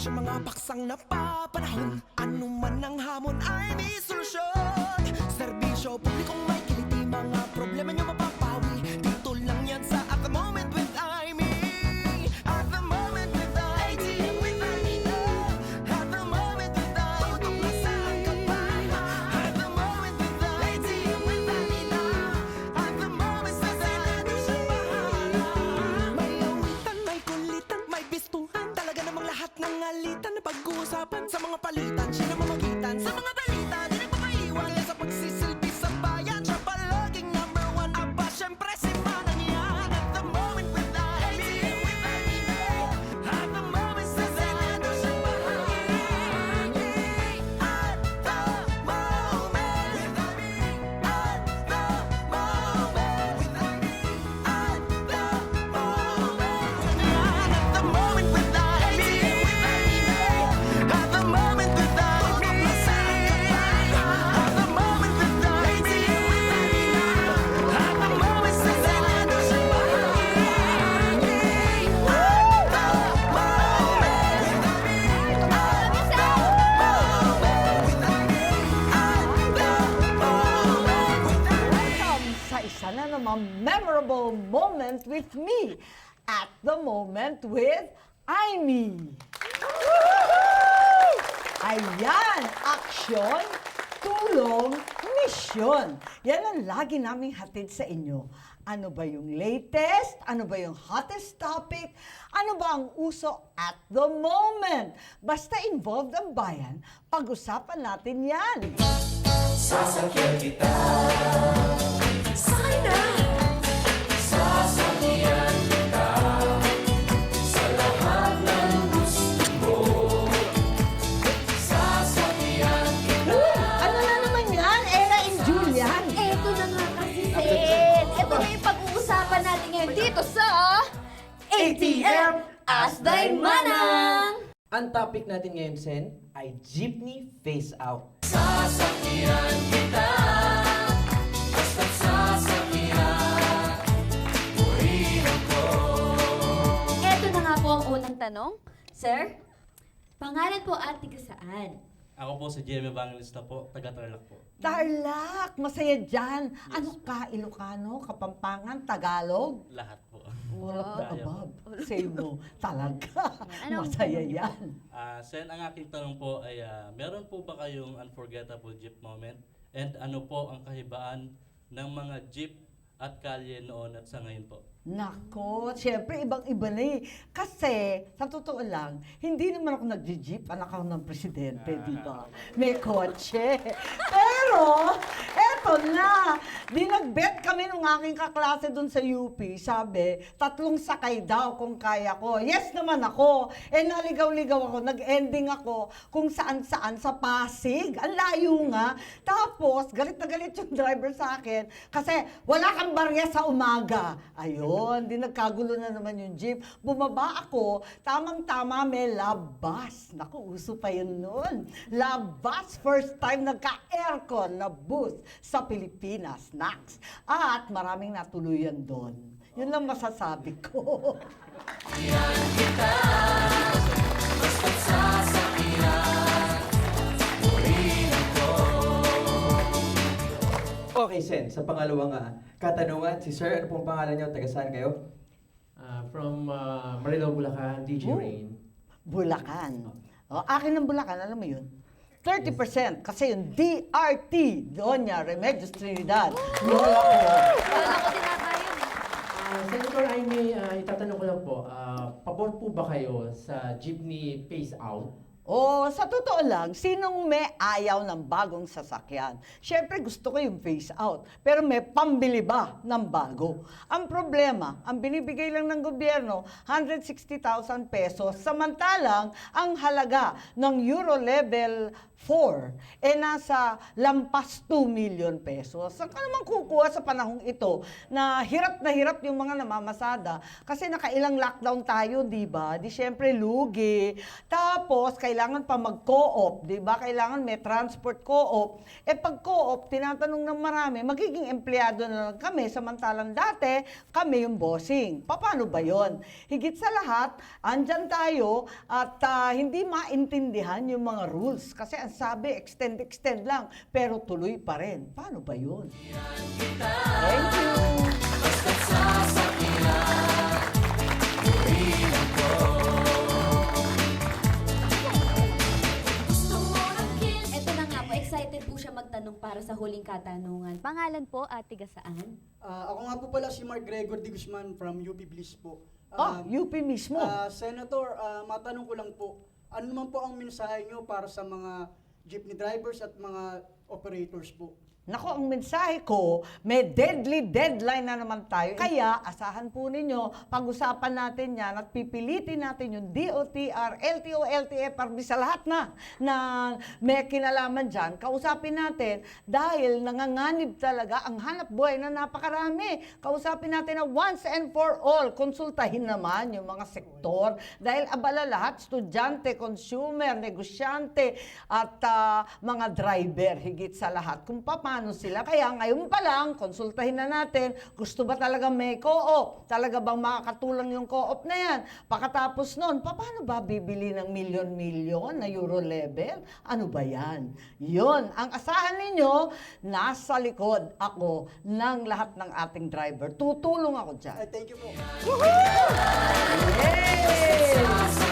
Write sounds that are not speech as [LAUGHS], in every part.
Sa mga paksang napapanahon. Ano man ang hamon ay may solusyon. Serbisyo, Sa mga palitan, siya na mamagitan. Sa mga memorable moment with me. At the moment with Aimee. Ayan, aksyon, tulong, misyon. Yan ang lagi naming hatid sa inyo. Ano ba yung latest? Ano ba yung hottest topic? Ano ba ang uso at the moment? Basta involved ang bayan, pag-usapan natin yan. Ano Thy Manang! Ang topic natin ngayon, Sen, ay jeepney face out. Eto na nga po ang unang tanong. Sir, pangalan po at tiga saan? Ako po si Jimmy Evangelista po, taga Tarlac po. Tarlac, masaya dyan. Ano ka, Ilocano, Kapampangan, Tagalog? Lahat po. All of the above. Say mo, [LAUGHS] talaga. Anong Masaya tanong niyo? yan. Ah, Sen, ang aking tanong po ay, ah, meron po ba kayong unforgettable jeep moment? And ano po ang kahibaan ng mga jeep at kalye noon at sa ngayon po? Nako, syempre ibang-iba na eh. Kasi, sa totoo lang, hindi naman ako nag-jeep, anak ako ng presidente, di ba? May kotse. [LAUGHS] Pero, eto na. Di nag-bet kami nung aking kaklase dun sa UP. Sabi, tatlong sakay daw kung kaya ko. Yes naman ako. Eh, naligaw-ligaw ako. Nag-ending ako kung saan-saan sa Pasig. Ang layo nga. Tapos, galit na galit yung [LAUGHS] driver sa akin kasi wala kang barya sa umaga. Ayun, di nagkagulo na naman yung jeep. Bumaba ako, tamang-tama may labas. Naku, uso pa yun noon. Labas, first time nagka-aircon na bus sa Pilipinas, Nax. At maraming natuluyan doon. Yun lang masasabi ko. Okay, Sen, sa pangalawang ah, katanungan, si Sir, ano pong pangalan niyo? Taga saan kayo? Uh, from uh, Marilao, Bulacan, DJ Oh. Rain. Bulacan. O, akin ng Bulacan, alam mo yun? 30% kasi yung DRT, Doña Remedios Trinidad. Lola ko. Wala ko din ata yun. Uh, Senator Aimee, uh, itatanong ko lang po, uh, pabor po ba kayo sa jeepney face out? O, sa totoo lang, sinong may ayaw ng bagong sasakyan? Siyempre, gusto ko yung face out. Pero may pambili ba ng bago? Ang problema, ang binibigay lang ng gobyerno, 160,000 pesos. Samantalang, ang halaga ng Euro Level 4, eh nasa lampas 2 million pesos. Saan ka naman kukuha sa panahong ito na hirap na hirap yung mga namamasada? Kasi nakailang lockdown tayo, di ba? Di syempre lugi. Tapos, kailangan pa mag-co-op, di ba? Kailangan may transport co-op. Eh pag co-op, tinatanong ng marami, magiging empleyado na lang kami, samantalang dati, kami yung bossing. Paano ba yon? Higit sa lahat, andyan tayo at ah, hindi maintindihan yung mga rules. Kasi sabi, extend, extend lang, pero tuloy pa rin. Paano ba yun? Thank you! Ito na nga po, excited po siya magtanong para sa huling katanungan. Pangalan po at tiga saan? Ah, ako nga po pala si Mark Gregor de Guzman from UP Bliss po. Ah, Ah, UP mismo. ah, Senator, ah, matanong ko lang po, ano naman po ang mensahe nyo para sa mga jeepney drivers at mga operators po? Nako, ang mensahe ko, may deadly deadline na naman tayo. Kaya, asahan po ninyo, pag-usapan natin yan at pipilitin natin yung DOTR, LTO, LTFRB sa lahat na na may kinalaman dyan. Kausapin natin dahil nanganganib talaga ang hanap buhay na napakarami. Kausapin natin na once and for all, konsultahin naman yung mga sektor dahil abala lahat, estudyante, consumer, negosyante, at ah, mga driver higit sa lahat. Kung paano sila. Kaya ngayon pa lang, konsultahin na natin, gusto ba talaga may co-op? Talaga bang makakatulang yung co-op na yan? Pakatapos nun, paano ba bibili ng milyon-milyon na euro level? Ano ba yan? Yun, ang asahan ninyo, nasa likod ako ng lahat ng ating driver. Tutulong ako dyan. Ay, thank you po. Yay!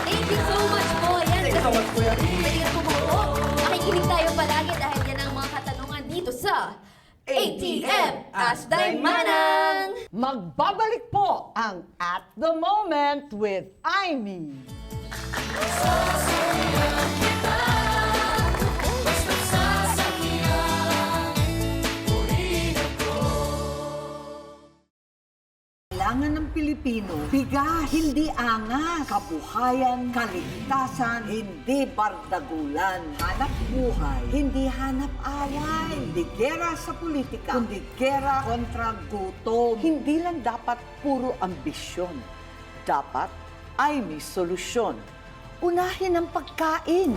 Thank you so much po. Yan. Thank you so much po yan. Sa ATM As Day Manang! Magbabalik po ang At The Moment with Amy. Pilipino, bigas, hindi angas, kabuhayan, kaligtasan, hindi bardagulan, hanap buhay, hindi hanap away, hindi gera sa politika, kundi gera kontra gutom. Hindi lang dapat puro ambisyon. Dapat ay may solusyon. Unahin ang pagkain.